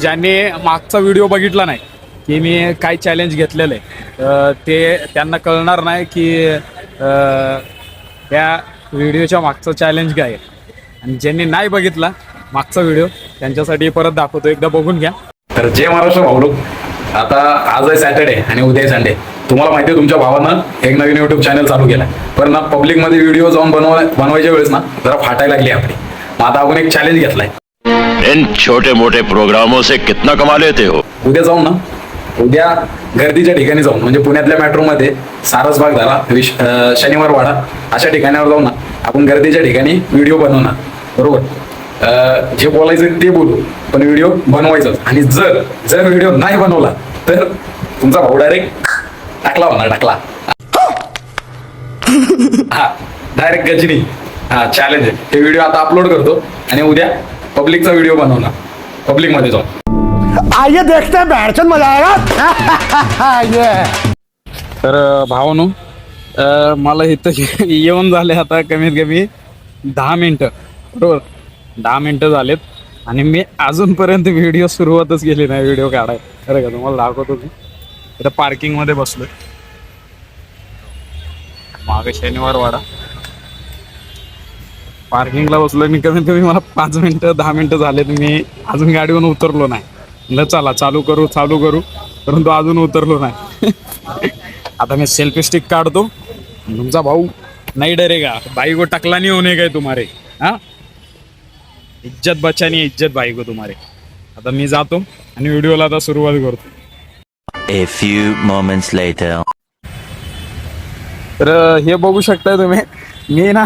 ज्यांनी मागचा व्हिडिओ बघितला नाही की मी काय चॅलेंज घेतलेलं आहे ते त्यांना कळणार नाही की त्या व्हिडिओच्या मागचं चॅलेंज काय आहे. आणि ज्यांनी नाही बघितला मागचा व्हिडिओ त्यांच्यासाठी परत दाखवतो. एकदा बघून घ्या. तर जय महाराष्ट्र भाऊ आता आज आहे सॅटर्डे आणि उद्या संडे तुम्हाला माहिती आहे तुमच्या भावानं एक नवीन युट्यूब चॅनल चालू केलाय. पण ना पब्लिकमध्ये व्हिडिओ जाऊन बनवाय बनवायच्या वेळेस ना जरा फाटायला लागली आपली. मग आता आपण एक चॅलेंज घेतलाय. इन छोटे मोठे प्रोग्रामों से कितना कमा लेते हो? उद्या जाऊ ना. उद्या गर्दीच्या ठिकाणी जाऊन म्हणजे पुण्यातल्या मेट्रोमध्ये सारसबाग झाला विश अं, शनिवार वाडा अशा ठिकाणावर जाऊ ना. आपण गर्दीच्या ठिकाणी व्हिडिओ बनवणार बरोबर? अं, जे बोलायचं ते बोलू पण व्हिडिओ बनवायचाच. आणि जर जर व्हिडिओ नाही बनवला तर तुमचा भाऊ डायरेक्ट टाकला होणार टाकला. हा डायरेक्ट गजनी. हा चॅलेंज आहे. हे व्हिडिओ आता अपलोड करतो आणि उद्या पब्लिकचा व्हिडिओ बनवणार पब्लिकमध्ये जाऊन. आइए देखते हैं मजा आएगा। ये। तर भावनो मला इथं येऊन झाले आता कमीत कमी दहा मिनटं. बरोबर? दहा मिनटं झालेत आणि मी अजूनपर्यंत व्हिडिओ सुरुवातच केली नाही व्हिडिओ काढाय. खरं का? तुम्हाला दाखवतो मी. इथं पार्किंगमध्ये बसलोय. मागे शनिवार वाडा. पार्किंगला बसलोय मी कमीत कमी मला पाच मिनटं दहा मिनटं झालेत. मी अजून गाडीवरून उतरलो नाही. म्हणलं चला चालू करू चालू करू. परंतु अजून उतरलो नाही. आता मैं सेल्फी स्टिक काढतो. तुमचा भाऊ नाही डरेगा भाई को टकला नहीं होने गए तुम्हारे? हा? इज्जत बचानी है इज्जत भाई को तुम्हारे. आता मी जातो आणि व्हिडिओला आता सुरुवात करतो. A few moments later. तर हे बघू शकताय तुम्ही. मी ना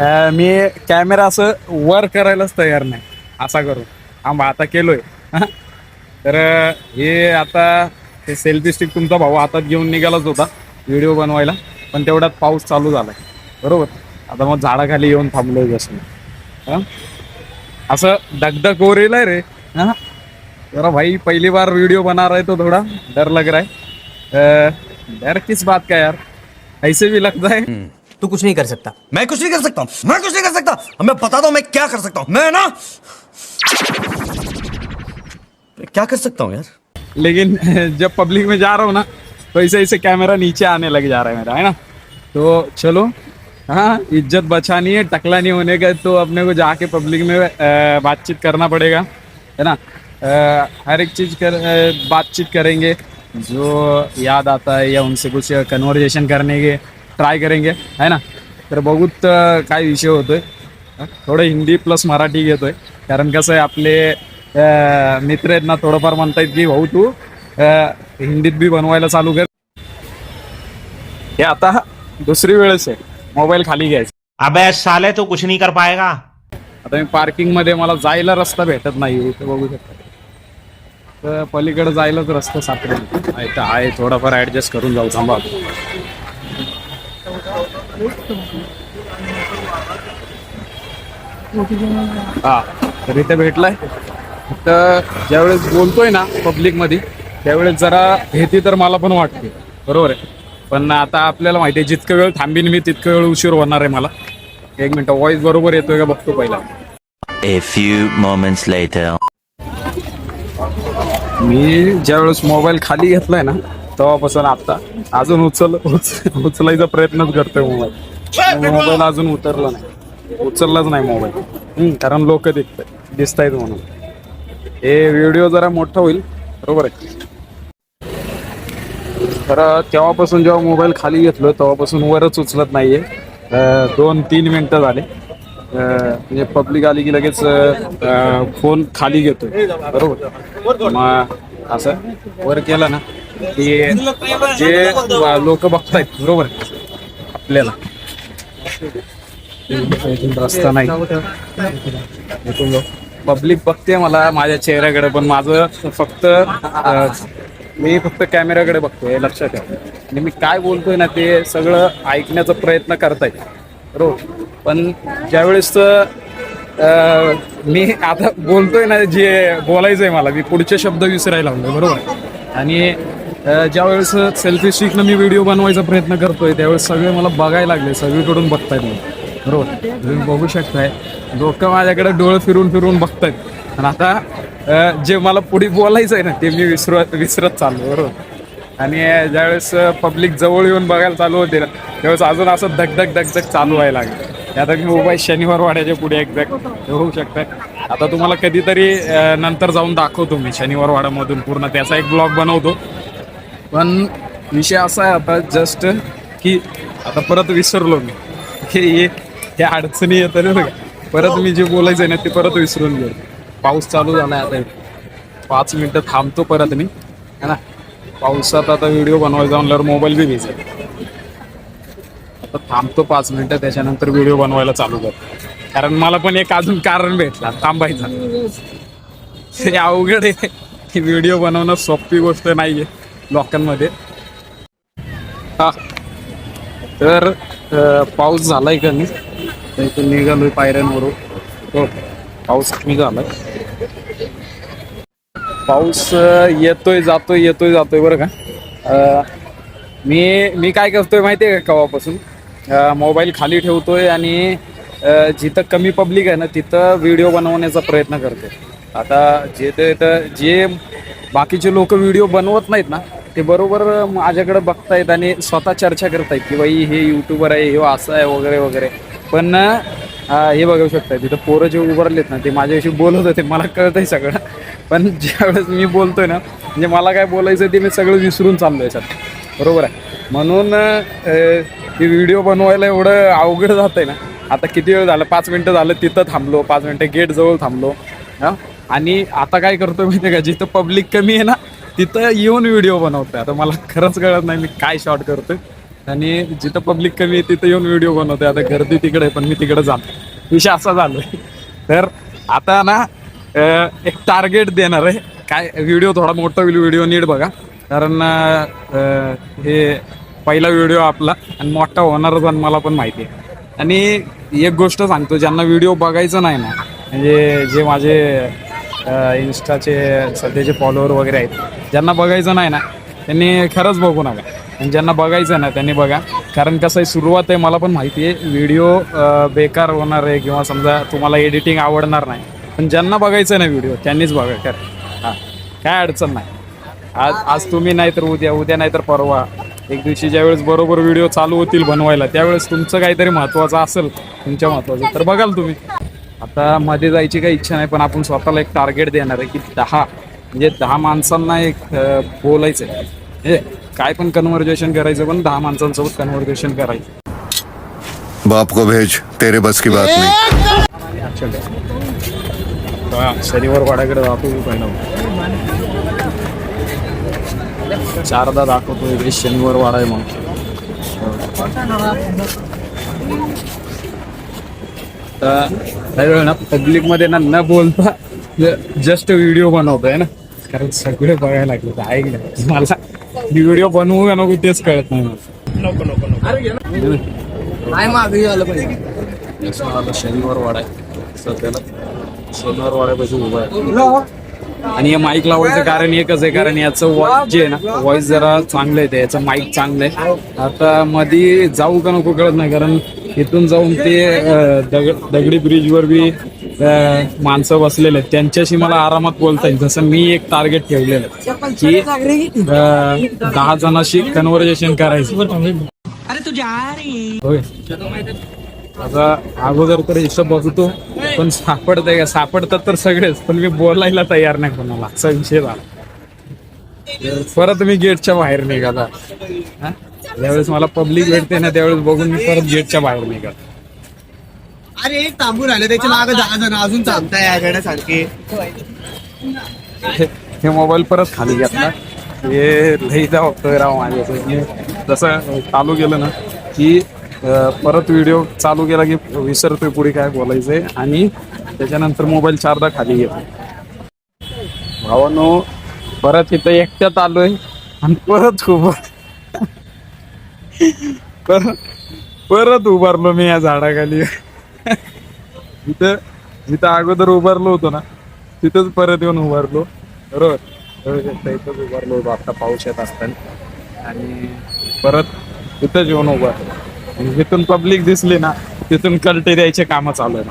अं, मी कॅमेरा असं वर करायलाच तयार नाही. असा करू. आंबा आता केलोय. हा. तर हे आता ते सेल्फी स्टिक तुमचा भाऊ हातात घेऊन निघालाच होता व्हिडिओ बनवायला. पण तेवढ्यात पाऊस चालू झालाय. बरोबर? आता मग झाडाखाली येऊन थांबलोय जसं. हा असं दगदग ओरेल आहे रे. हा जरा भाई पहली बार वीडियो बना रहे तो थोड़ा. डर लग रहा है. अ, डर किस बात का यार? ऐसे भी लगता है. तू कुछ नहीं कर सकता। मैं कुछ नहीं कर सकता। मैं कुछ नहीं कर सकता। अब मैं बताता हूँ मैं क्या कर सकता हूँ। मैं ना क्या कर सकता हूँ यार? लेकिन जब पब्लिक में जा रहा हूँ ना तो ऐसे ऐसे कैमरा नीचे आने लग जा रहा है मेरा है ना? तो चलो हाँ इज़्ज़त बचानी है टकला नहीं होने का तो अपने को जाके पब्लिक में बातचीत करना पड़ेगा है ना? अ, हर एक चीज़ कर बातचीत करेंगे जो याद आता है या उनसे कुछ कन्वर्जेशन करने के ट्राय करेंगे है ना? तर बघूत काय विषय होतोय. थोडं हिंदी प्लस मराठी घेतोय. कारण कसं आहे आपले मित्र आहेत ना थोडंफार म्हणतायत की भाऊ तू हिंदीत बी बनवायला चालू कर. हे आता दुसरी वेळेस आहे. मोबाईल खाली घ्यायचा. अबे साले तो कुछ नहीं कर पाएगा. आता मी पार्किंगमध्ये मला जायला रस्ता भेटत नाही इथे बघू शकता. तर पलीकडे जायलाच रस्ता सापडेल. आहे थोडाफार ऍडजस्ट करून जाऊ थांबा. हा तर इथे भेटलाय. तर ज्यावेळेस बोलतोय ना पब्लिकमध्ये त्यावेळेस जरा भीती तर मला पण वाटते. बरोबर आहे? पण आता आपल्याला माहिती आहे जितकं वेळ थांबीन मी तितकं वेळ उशीर होणार आहे मला. एक मिनिट व्हॉइस बरोबर येतोय का बघतो पहिला. A few moments later. मी ज्यावेळेस मोबाईल खाली घेतलाय ना तेव्हापासून आता अजून उचल उच- उचलायचा प्रयत्नच करतोय मोबाईल. मोबाईल अजून उतरला नाही. उचललाच नाही मोबाईल. कारण लोक दिसत दिसतायत म्हणून. हे व्हिडिओ जरा मोठा होईल. बरोबर आहे. तर तेव्हापासून जेव्हा मोबाईल खाली घेतलो तेव्हापासून वरच उचलत नाहीये. अं, दोन तीन मिनिटं झाले. अं, म्हणजे पब्लिक आली की लगेच फोन खाली घेतोय. बरोबर? मग असं. वर केला ना. की जे लोक बघतायत बरोबर आपल्याला. रस्ता नाही. पब्लिक बघते मला माझ्या चेहऱ्याकडे पण माझं फक्त मी फक्त कॅमेऱ्याकडे बघतोय लक्षात ठेवा. आणि मी काय बोलतोय ना ते सगळं ऐकण्याचा प्रयत्न करताय बरोबर? पण ज्यावेळेस मी आता बोलतोय ना जे बोलायचंय मला मी पुढचे शब्द विसरायला लागलो बरोबर? आणि ज्यावेळेस सेल्फी स्टिकनं मी व्हिडिओ बनवायचा प्रयत्न करतोय त्यावेळेस सगळे मला बघायला लागले सगळीकडून बघतायत मी बरोबर? तुम्ही बघू शकताय. लोक माझ्याकडे डोळे फिरून फिरून बघतायत. आणि आता जे मला पुढे बोलायचं आहे ना ते मी विसरत विसरत चाललो बरोबर? आणि ज्यावेळेस पब्लिक जवळ येऊन बघायला चालू होते ना त्यावेळेस अजून असं धगधग धगधग चालू व्हायला लागलं. आता मी उभा शनिवार वाड्याच्या पुढे एक्झॅक्ट होऊ शकतात आता तुम्हाला कधीतरी नंतर जाऊन दाखवतो मी शनिवार वाड्यामधून पूर्ण. त्याचा एक ब्लॉग बनवतो. पण विषय असा आहे आता जस्ट की आता परत विसरलो मी. हे हे अडचणी येतं ना. परत मी जे बोलायचं आहे ना ते परत विसरून गेलो. पाऊस चालू झालाय आता. पाच मिनटं थांबतो परत मी. है ना? पावसात आता व्हिडिओ बनवायचा म्हणल्यावर मोबाईल बी भिजेल आता थांबतो पाच मिनटं त्याच्यानंतर व्हिडिओ बनवायला चालू करतो कारण मला पण एक अजून कारण भेटला. थांबायचं. हे अवघड आहे. की व्हिडिओ बनवणं सोपी गोष्ट नाहीये. लोकांमध्ये. हा. तर पाऊस झालाय का नाही? इथून निघालोय पायऱ्यांवरून. हो पाऊस कमी झालाय. पाऊस येतोय जातोय येतोय जातोय बरं का. मी मी काय करतोय माहिती आहे का केव्हापासून मोबाईल खाली ठेवतोय आणि जिथं कमी पब्लिक आहे ना तिथं व्हिडिओ बनवण्याचा प्रयत्न करतोय. आता जे ते तर जे बाकीचे लोक व्हिडिओ बनवत नाहीत ना ते बरोबर माझ्याकडे बघतायत आणि स्वतः चर्चा करतायत की बाई हे युट्यूबर आहे हे असं आहे वगैरे वगैरे. पण हे बघू शकताय तिथं पोरं जे उभारलेत ना ते माझ्याशी बोलत होते मला कळतंय सगळं. पण ज्यावेळेस मी बोलतोय ना म्हणजे मला काय बोलायचं ते मी सगळं विसरून चाललोय याच्यात बरोबर आहे. म्हणून ते हे व्हिडिओ बनवायला एवढं अवघड जात आहे ना. आता किती वेळ झालं? पाच मिनटं झालं तिथं थांबलो. पाच मिनटं गेट जवळ थांबलो. हां? आणि आता काय करतो माहिती का? जिथं पब्लिक कमी आहे ना तिथं येऊन व्हिडिओ बनवतोय. आता मला खरंच कळत नाही मी काय शॉर्ट करतोय. आणि जिथं पब्लिक कमी आहे तिथं येऊन व्हिडिओ बनवतोय. आता गर्दी तिकडे पण मी तिकडे जातो. विषय असा झालोय. तर आता ना एक टार्गेट देणार आहे. काय व्हिडिओ थोडा मोठा होईल व्हिडिओ नीट बघा. कारण हे पहिला व्हिडिओ आपला आणि मोठा होणारच आणि मला पण माहिती आहे. आणि एक गोष्ट सांगतो ज्यांना व्हिडिओ बघायचं नाही ना म्हणजे जे माझे इन्स्टाचे सध्याचे फॉलोअर वगैरे आहेत. ज्यांना बघायचं नाही ना त्यांनी खरंच बघू नका. आणि ज्यांना बघायचं ना त्यांनी बघा. कारण कसं आहे सुरुवात आहे मला पण माहिती आहे व्हिडिओ बेकार होणार आहे किंवा समजा तुम्हाला एडिटिंग आवडणार नाही. पण ज्यांना बघायचं ना व्हिडिओ त्यांनीच बघा. खरं. हां. काय अडचण नाही. आज आज तुम्ही नाही तर उद्या उद्या नाही तर परवा. एक दिवशी ज्यावेळेस बरोबर व्हिडिओ चालू होतील बनवायला त्यावेळेस तुमचं काहीतरी महत्त्वाचं असेल तुमच्या महत्त्वाचं तर बघाल तुम्ही. आता मध्ये जायची काही इच्छा नाही पण आपण स्वतःला एक टार्गेट देणार आहे की दहा. म्हणजे दहा माणसांना एक बोलायचं आहे म्हणजे काय पण कन्व्हर्जेशन करायचं पण दहा माणसांसोबत कन्व्हर्जेशन करायचं. बाप को भेज तेरे बस की बात नहीं. हा, शनिवार वाड्याकडे जातो पहिला चारदा दाखवतो इकडे शनिवार वाडा आहे मग तर ना पब्लिकमध्ये ना न बोलता जस्ट व्हिडिओ बनवतोय ना. कारण सगळे बघायला लागले तर ऐकलं मला व्हिडिओ बनवू का नको तेच कळत नाही मला. आता शनिवार वाडा आहे. सध्याला शनिवार वाड्यापाशी उभा आहे. आणि हे माईक लावायचं कारण एकच आहे कारण याचं वॉइस जे आहे ना वॉइस जरा चांगलं आहे याचं माईक चांगलं आहे. आता मध्ये जाऊ का नको कळत नाही कारण इथून जाऊन ते दगड दगडी ब्रिजवर बी माणसं बसलेले आहेत. त्यांच्याशी मला आरामात बोलता येईल. जसं मी एक टार्गेट ठेवलेलं की दहा जणांशी कन्व्हर्जेशन करायचं. होय. आता अगोदर तर हिशोब बघतो पण सापडतंय का? सापडतात तर सगळेच पण मी बोलायला तयार नाही कोणाला. असा विषय झाला. परत मी गेटच्या बाहेर निघाला. हा? ज्यावेळेस मला पब्लिक भेटते ना त्यावेळेस बघून मी परत गेटच्या बाहेर निघाल. अरे एक थांबून राहिले त्याच्यामागे दहा जण अजून थांबताय या गाड्यासारखे. हे- हे मोबाईल परत खाली घेतला हे लई धावतोय राव माझ्या जसं चालू केलं ना की परत व्हिडिओ चालू केला की विसरतोय पुढे काय बोलायचंय. आणि त्याच्यानंतर मोबाईल चारदा खाली घेतो भावानो परत इथं एकट्यात आलोय. आणि परत उभं परत परत उभारलो मी या झाडाखाली. जिथं जिथं अगोदर उभारलो होतो ना तिथंच परत येऊन उभारलो. बरोबर? इथंच उभारलो होतो आता पाऊस येत असताना. आणि परत तिथंच येऊन उभारलो. जिथून पब्लिक दिसली ना तिथून कलटे द्यायचे कामं चालू आहे